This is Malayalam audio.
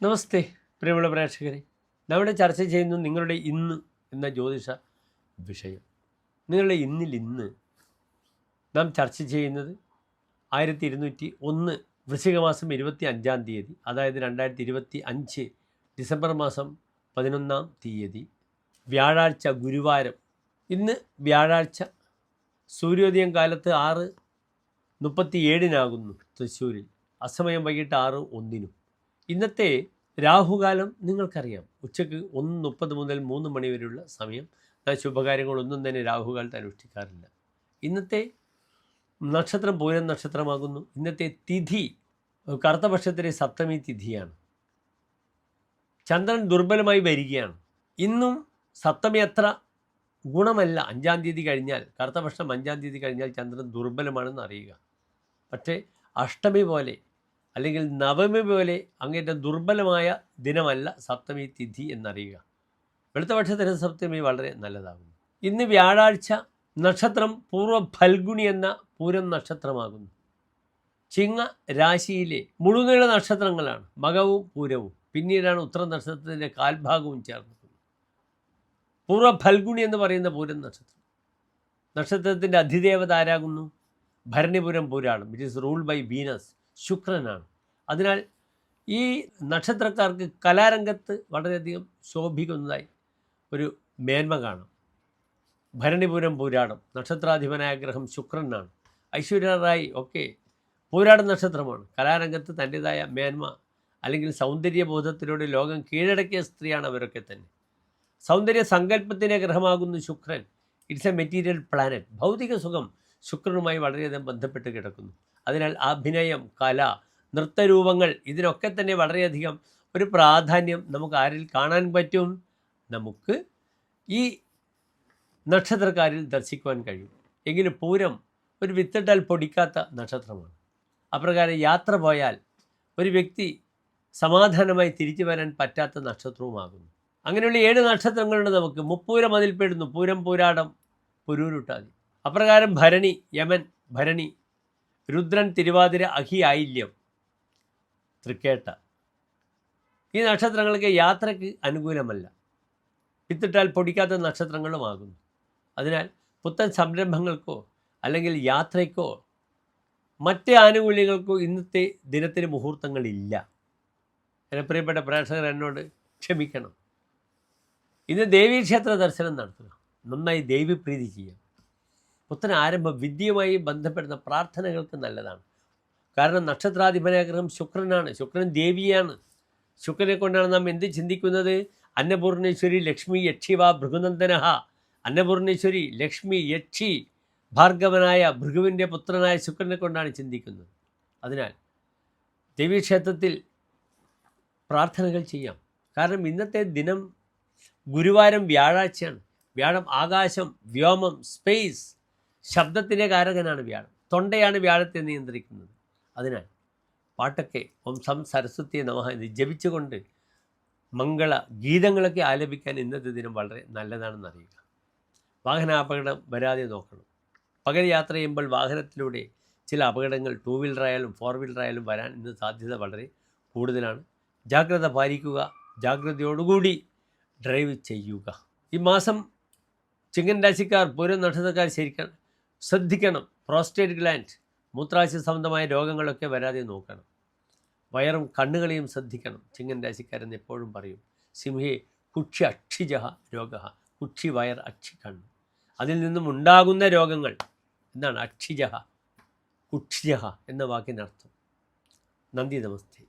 നമസ്തേ പ്രിയമുള്ള പ്രേക്ഷകരെ. നമ്മുടെ ചർച്ച ചെയ്യുന്നു നിങ്ങളുടെ ഇന്ന് എന്ന ജ്യോതിഷ വിഷയം. നിങ്ങളുടെ ഇന്നിൽ ഇന്ന് നാം ചർച്ച ചെയ്യുന്നത് ആയിരത്തി ഇരുന്നൂറ്റി ഒന്ന് വൃശ്ചിക മാസം ഇരുപത്തി അഞ്ചാം തീയതി അതായത് രണ്ടായിരത്തി ഇരുപത്തി അഞ്ച് ഡിസംബർ മാസം പതിനൊന്നാം തീയതി വ്യാഴാഴ്ച ഗുരുവാരം. ഇന്ന് വ്യാഴാഴ്ച സൂര്യോദയം കാലത്ത് ആറ് മുപ്പത്തി ഏഴിനാകുന്നു തൃശ്ശൂരിൽ. അസമയം വൈകിട്ട് ആറ് ഒന്നിനും. ഇന്നത്തെ രാഹുകാലം നിങ്ങൾക്കറിയാം. ഉച്ചയ്ക്ക് ഒന്ന് മുപ്പത് മുതൽ മൂന്ന് മണി വരെയുള്ള സമയം. ശുഭകാര്യങ്ങളൊന്നും തന്നെ രാഹുകാലത്ത് അനുഷ്ഠിക്കാറില്ല. ഇന്നത്തെ നക്ഷത്രം പൂരം നക്ഷത്രമാകുന്നു. ഇന്നത്തെ തിഥി കറുത്തപക്ഷത്തിലെ സപ്തമി തിഥിയാണ്. ചന്ദ്രൻ ദുർബലമായി വരികയാണ്. ഇന്നും സപ്തമി അത്ര ഗുണമല്ല. അഞ്ചാം തീയതി കഴിഞ്ഞാൽ കറുത്തപക്ഷം അഞ്ചാം തീയതി കഴിഞ്ഞാൽ ചന്ദ്രൻ ദുർബലമാണെന്ന് അറിയുക. പക്ഷേ അഷ്ടമി പോലെ അല്ലെങ്കിൽ നവമി പോലെ അങ്ങേറ്റം ദുർബലമായ ദിനമല്ല സപ്തമി തിഥി എന്നറിയുക. വെളുത്ത പക്ഷത്തിന് സപ്തമി വളരെ നല്ലതാകുന്നു. ഇന്ന് വ്യാഴാഴ്ച നക്ഷത്രം പൂർവ ഫൽഗുണി എന്ന പൂരം നക്ഷത്രമാകുന്നു. ചിങ്ങ രാശിയിലെ മുഴുനീള നക്ഷത്രങ്ങളാണ് മകവും പൂരവും. പിന്നീടാണ് ഉത്തര നക്ഷത്രത്തിന്റെ കാൽഭാഗവും ചേർന്നത് പൂർവ ഫൽഗുണി എന്ന് പറയുന്ന പൂരം നക്ഷത്രം. നക്ഷത്രത്തിന്റെ അധിദേവത ആരാകുന്നു? ഭരണിപുരം പൂരാണ് it is ruled by Venus ശുക്രനാണ്. അതിനാൽ ഈ നക്ഷത്രക്കാർക്ക് കലാരംഗത്ത് വളരെയധികം ശോഭിക്കുന്നതായി ഒരു മേന്മ കാണാം. ഭരണിപുരം പോരാടം നക്ഷത്രാധിപനായ ഗ്രഹം ശുക്രനാണ്. ഐശ്വര്യറായി ഒക്കെ പൂരാട നക്ഷത്രമാണ്. കലാരംഗത്ത് തന്റെതായ മേന്മ അല്ലെങ്കിൽ സൗന്ദര്യബോധത്തിലൂടെ ലോകം കീഴടക്കിയ സ്ത്രീയാണ് അവരൊക്കെ തന്നെ. സൗന്ദര്യ സങ്കല്പത്തിനെ ഗ്രഹമാകുന്നു ശുക്രൻ. It's a material planet. ഭൗതിക സുഖം ശുക്രനുമായി വളരെയധികം ബന്ധപ്പെട്ട് കിടക്കുന്നു. അതിനാൽ അഭിനയം കല നൃത്തരൂപങ്ങൾ ഇതിനൊക്കെ തന്നെ വളരെയധികം ഒരു പ്രാധാന്യം നമുക്ക് ആരിൽ കാണാൻ പറ്റും? നമുക്ക് ഈ നക്ഷത്രക്കാരിൽ ദർശിക്കുവാൻ കഴിയും. എങ്കിലും പൂരം ഒരു വിത്തിട്ടാൽ പൊടിക്കാത്ത നക്ഷത്രമാണ്. അപ്രകാരം യാത്ര പോയാൽ ഒരു വ്യക്തി സമാധാനമായി തിരിച്ചു വരാൻ പറ്റാത്ത നക്ഷത്രവുമാകുന്നു. അങ്ങനെയുള്ള ഏഴ് നക്ഷത്രങ്ങളുണ്ട് നമുക്ക്. മുപ്പൂരം അതിൽപ്പെടുന്നു പൂരം പൂരാടം പുരൂരുട്ടാതി അപ്രകാരം ഭരണി യമൻ ഭരണി രുദ്രൻ തിരുവാതിര അഹി ആയില്യം. തൃക്കേട്ട. ഈ നക്ഷത്രങ്ങൾക്ക് യാത്രയ്ക്ക് അനുകൂലമല്ല. വിത്തിട്ടാൽ പൊടിക്കാത്ത നക്ഷത്രങ്ങളുമാകുന്നു അതിനാൽ പുത്തൻ സംരംഭങ്ങൾക്കോ അല്ലെങ്കിൽ യാത്രയ്ക്കോ മറ്റ് ആനുകൂല്യങ്ങൾക്കോ ഇന്നത്തെ ദിനത്തിന് മുഹൂർത്തങ്ങളില്ല. എന്റെ പ്രിയപ്പെട്ട പ്രേക്ഷകർ എന്നോട് ക്ഷമിക്കണം. ഇന്ന് ദേവീക്ഷേത്ര ദർശനം നടത്തുക നന്നായി ദേവീപ്രീതി ചെയ്യാം പുത്തൻ ആരംഭം വിദ്യയുമായി ബന്ധപ്പെടുന്ന പ്രാർത്ഥനകൾക്ക് നല്ലതാണ്. കാരണം നക്ഷത്രാധിപനായ ഗ്രഹം ശുക്രനാണ്. ശുക്രൻ ദേവിയാണ്. ശുക്രനെ കൊണ്ടാണ് നാം എന്ത് ചിന്തിക്കുന്നത്? അന്നപൂർണേശ്വരി ലക്ഷ്മി യക്ഷിവ ഭൃഗുനന്ദനഹ. അന്നപൂർണേശ്വരി ലക്ഷ്മി യക്ഷി ഭാർഗവനായ ഭൃഗുവിന്റെ പുത്രനായ ശുക്രനെ കൊണ്ടാണ് ചിന്തിക്കുന്നത്. അതിനാൽ ദേവീക്ഷേത്രത്തിൽ പ്രാർത്ഥനകൾ ചെയ്യാം. കാരണം ഇന്നത്തെ ദിനം ഗുരുവാരം വ്യാഴാഴ്ചയാണ്. വ്യാഴം ആകാശം വ്യോമം സ്പേസ് ശബ്ദത്തിന്റെ കാരകനാണ് വ്യാഴം. തൊണ്ടയാണ് വ്യാഴത്തെ നിയന്ത്രിക്കുന്നത്. അതിനാൽ പാട്ടൊക്കെ ഓം സം സരസ്വതിയെ നമ എന്ന് ജപിച്ചുകൊണ്ട് മംഗള ഗീതങ്ങളൊക്കെ ആലപിക്കാൻ ഇന്നത്തെ ദിനം വളരെ നല്ലതാണെന്ന് അറിയുക. വാഹനാപകടം വരാതെ നോക്കണം. പകൽ യാത്ര ചെയ്യുമ്പോൾ വാഹനത്തിലൂടെ ചില അപകടങ്ങൾ ടൂ വീലറായാലും ഫോർ വീലറായാലും വരാൻ ഇന്ന് സാധ്യത വളരെ കൂടുതലാണ്. ജാഗ്രത പാലിക്കുക ജാഗ്രതയോടുകൂടി ഡ്രൈവ് ചെയ്യുക. ഈ മാസം ചിങ്ങൻ രാശിക്കാർ പൂരം നക്ഷത്രക്കാർ ശരിക്കണം ശ്രദ്ധിക്കണം. പ്രോസ്റ്റേറ്റ് ഗ്ലാൻഡ് മൂത്രാശയ സംബന്ധമായ രോഗങ്ങളൊക്കെ വരാതെ നോക്കണം. വയറും കണ്ണുകളെയും ശ്രദ്ധിക്കണം. ചിങ്ങൻ രാശിക്കാരൻ എപ്പോഴും പറയും സിംഹേ കുക്ഷി അക്ഷിജ രോഗ കുക്ഷി വയർ അക്ഷി കണ്ണ്. അതിൽ നിന്നും ഉണ്ടാകുന്ന രോഗങ്ങൾ എന്താണ്? അക്ഷിജ കുക്ഷിജ എന്ന വാക്കിനർത്ഥം. നന്ദി നമസ്തേ.